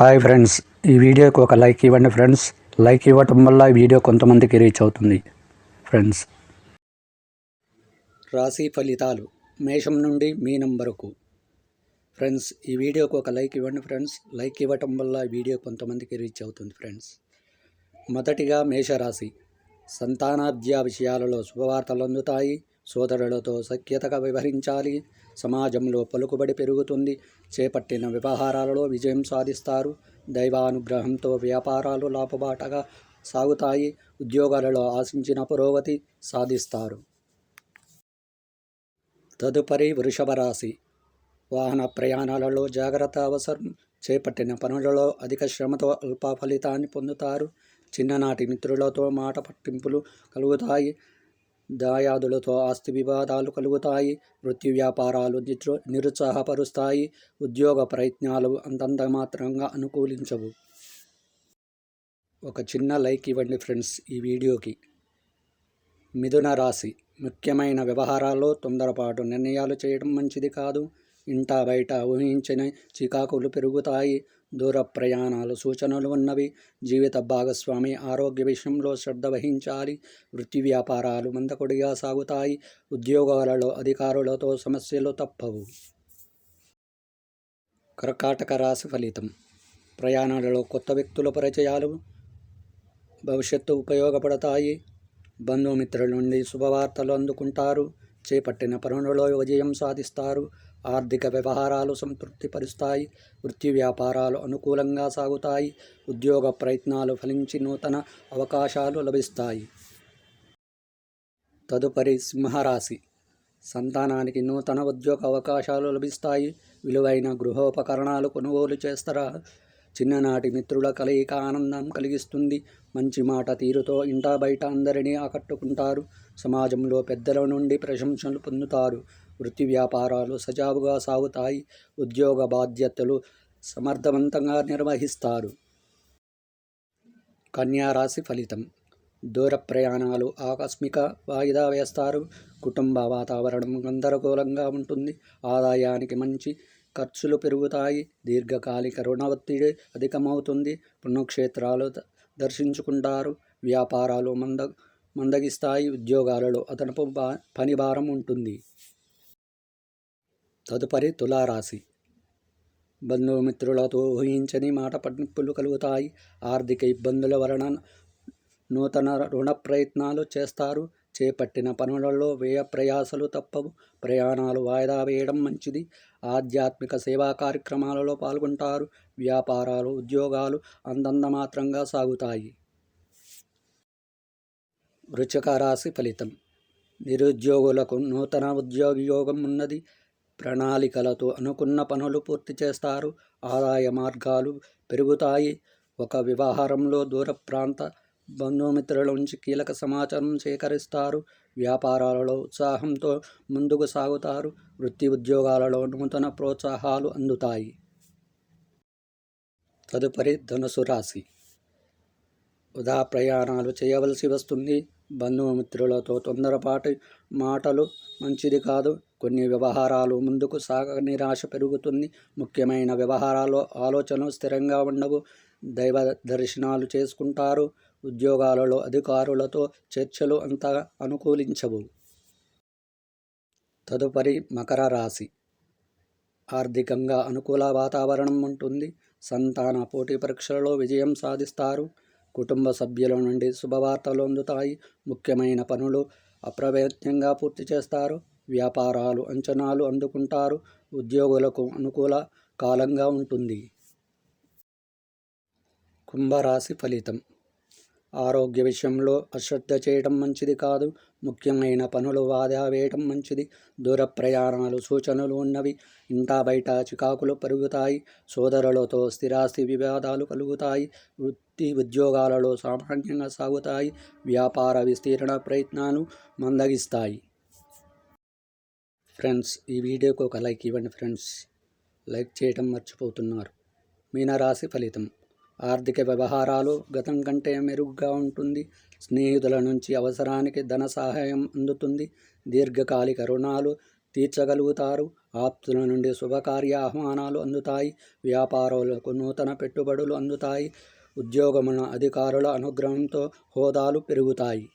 Hi friends ఈ వీడియోకి ఒక లైక్ ఇవ్వండి ఫ్రెండ్స్. లైక్ ఇవ్వటం వల్ల ఈ వీడియో కొంతమందికి రీచ్ అవుతుంది. ఫ్రెండ్స్. రాశి ఫలితాలు మేషం నుండి మీనం వరకు ఫ్రెండ్స్ ఈ వీడియోకి ఒక లైక్ ఇవ్వండి ఫ్రెండ్స్. లైక్ ఇవ్వటం వల్ల ఈ వీడియో కొంతమందికి రీచ్ అవుతుంది ఫ్రెండ్స్. మొదటిగా మేషరాశి. సంతానాద్య విషయాలలో శుభవార్తలు అందుతాయి. సోదరులతో సఖ్యతగా వ్యవహరించాలి. సమాజంలో పలుకుబడి పెరుగుతుంది. చేపట్టిన వ్యవహారాలలో విజయం సాధిస్తారు. దైవానుగ్రహంతో వ్యాపారాలు లాభబాటగా సాగుతాయి. ఉద్యోగాలలో ఆశించిన పురోగతి సాధిస్తారు. తదుపరి వృషభ రాశి. వాహన ప్రయాణాలలో జాగ్రత్త అవసరం. చేపట్టిన పనులలో అధిక శ్రమతో అల్ప ఫలితాన్ని పొందుతారు. చిన్ననాటి మిత్రులతో మాట పట్టింపులు కలుగుతాయి. దాయాదులతో ఆస్తి వివాదాలు కలుగుతాయి వృత్తి వ్యాపారాలు నిరు నిరుత్సాహపరుస్తాయి ఉద్యోగ ప్రయత్నాలు అంతంత మాత్రంగా అనుకూలించవు. ఒక చిన్న లైక్ ఇవ్వండి ఫ్రెండ్స్ ఈ వీడియోకి. మిథున రాశి ముఖ్యమైన వ్యవహారాల్లో తొందరపాటు నిర్ణయాలు చేయడం మంచిది కాదు. ఇంటా బయట ఊహించిన చికాకులు పెరుగుతాయి. దూర ప్రయాణాలు సూచనలు ఉన్నవి. జీవిత భాగస్వామి ఆరోగ్య విషయంలో శ్రద్ధ వహించాలి. వృత్తి వ్యాపారాలు మందకొడిగా సాగుతాయి. ఉద్యోగాలలో అధికారులతో సమస్యలు తప్పవు. కర్కాటక రాశి ఫలితం. ప్రయాణాలలో కొత్త వ్యక్తుల పరిచయాలు భవిష్యత్తు ఉపయోగపడతాయి. బంధుమిత్రుల నుండి శుభవార్తలు అందుకుంటారు. చేపట్టిన పనులలో విజయం సాధిస్తారు. ఆర్థిక వ్యవహారాలు సంతృప్తిపరుస్తాయి వృత్తి వ్యాపారాలు అనుకూలంగా సాగుతాయి ఉద్యోగ ప్రయత్నాలు ఫలించి నూతన అవకాశాలు లభిస్తాయి. తదుపరి సింహరాశి. సంతానానికి నూతన ఉద్యోగ అవకాశాలు లభిస్తాయి. విలువైన గృహోపకరణాలు కొనుగోలు చేస్తారా? చిన్ననాటి మిత్రుల కలయిక ఆనందం కలిగిస్తుంది. మంచి మాట తీరుతో ఇంటా బయట అందరినీ ఆకట్టుకుంటారు. సమాజంలో పెద్దల నుండి ప్రశంసలు పొందుతారు. వృత్తి వ్యాపారాలు సజావుగా సాగుతాయి. ఉద్యోగ బాధ్యతలు సమర్థవంతంగా నిర్వహిస్తారు. కన్యారాశి ఫలితం. దూర ప్రయాణాలు ఆకస్మిక వాయిదా వేస్తారు. కుటుంబ వాతావరణం గందరగోళంగా ఉంటుంది. ఆదాయానికి మంచి ఖర్చులు పెరుగుతాయి. దీర్ఘకాలిక రుణ ఒత్తిడి అధికమవుతుంది. పుణ్యక్షేత్రాలు దర్శించుకుంటారు. వ్యాపారాలు మంద మందగిస్తాయి. ఉద్యోగాలలో అదనపు బా పని భారం ఉంటుంది. తదుపరి తులారాశి. బంధుమిత్రులతో ఊహించని మాట పట్టింపులు కలుగుతాయి. ఆర్థిక ఇబ్బందుల వలన నూతన రుణ ప్రయత్నాలు చేస్తారు. చేపట్టిన పనులలో వ్యయ ప్రయాసలు తప్పవు. ప్రయాణాలు వాయిదా వేయడం మంచిది. ఆధ్యాత్మిక సేవా కార్యక్రమాలలో పాల్గొంటారు. వ్యాపారాలు ఉద్యోగాలు అందంద మాత్రంగా సాగుతాయి. వృచక రాశి ఫలితం. నిరుద్యోగులకు నూతన ఉద్యోగయోగం ఉన్నది. ప్రణాళికలతో అనుకున్న పనులు పూర్తి చేస్తారు. ఆదాయ మార్గాలు పెరుగుతాయి. ఒక వ్యవహారంలో దూర ప్రాంత బంధుమిత్రుల నుంచి కీలక సమాచారం సేకరిస్తారు. వ్యాపారాలలో ఉత్సాహంతో ముందుకు సాగుతారు. వృత్తి ఉద్యోగాలలో నూతన ప్రోత్సాహాలు అందుతాయి. తదుపరి ధనుసు రాశి. ఉదా ప్రయాణాలు చేయవలసి వస్తుంది. బంధుమిత్రులతో తొందరపాటు మాటలు మంచిది కాదు. కొన్ని వ్యవహారాలు ముందుకు సాగ నిరాశ పెరుగుతుంది. ముఖ్యమైన వ్యవహారాల్లో ఆలోచనలు స్థిరంగా ఉండవు. దైవ దర్శనాలు చేసుకుంటారు. ఉద్యోగాలలో అధికారులతో చర్చలు అంత అనుకూలించవు. తదుపరి మకర రాశి. ఆర్థికంగా అనుకూల వాతావరణం ఉంటుంది. సంతాన పోటీ పరీక్షలలో విజయం సాధిస్తారు. కుటుంబ సభ్యుల నుండి శుభవార్తలు అందుతాయి. ముఖ్యమైన పనులు అప్రయత్నంగా పూర్తి చేస్తారు. వ్యాపారాలు అంచనాలు అందుకుంటారు. ఉద్యోగులకు అనుకూల కాలంగా ఉంటుంది. కుంభరాశి ఫలితం. ఆరోగ్య విషయంలో అశ్రద్ధ చేయడం మంచిది కాదు. ముఖ్యమైన పనులు వాదా వేయటం మంచిది. దూర ప్రయాణాలు సూచనలు ఉన్నవి ఇంటా బయట చికాకులు పెరుగుతాయి. సోదరులతో స్థిరాస్తి వివాదాలు కలుగుతాయి. వృత్తి ఉద్యోగాలలో సామాన్యంగా సాగుతాయి. వ్యాపార విస్తీర్ణ ప్రయత్నాలు మందగిస్తాయి. ఫ్రెండ్స్ ఈ వీడియోకు ఒక లైక్ ఇవ్వండి ఫ్రెండ్స్. లైక్ చేయటం మర్చిపోతున్నారు. మీనరాశి ఫలితం. ఆర్థిక వ్యవహారాలు గతం కంటే మెరుగ్గా ఉంటుంది. స్నేహితుల నుంచి అవసరానికి ధన సహాయం అందుతుంది. దీర్ఘకాలిక రుణాలు తీర్చగలుగుతారు. ఆప్తుల నుండి శుభకార్య ఆహ్వానాలు అందుతాయి. వ్యాపారులకు నూతన పెట్టుబడులు అందుతాయి. ఉద్యోగమున అధికారుల అనుగ్రహంతో హోదాలు పెరుగుతాయి.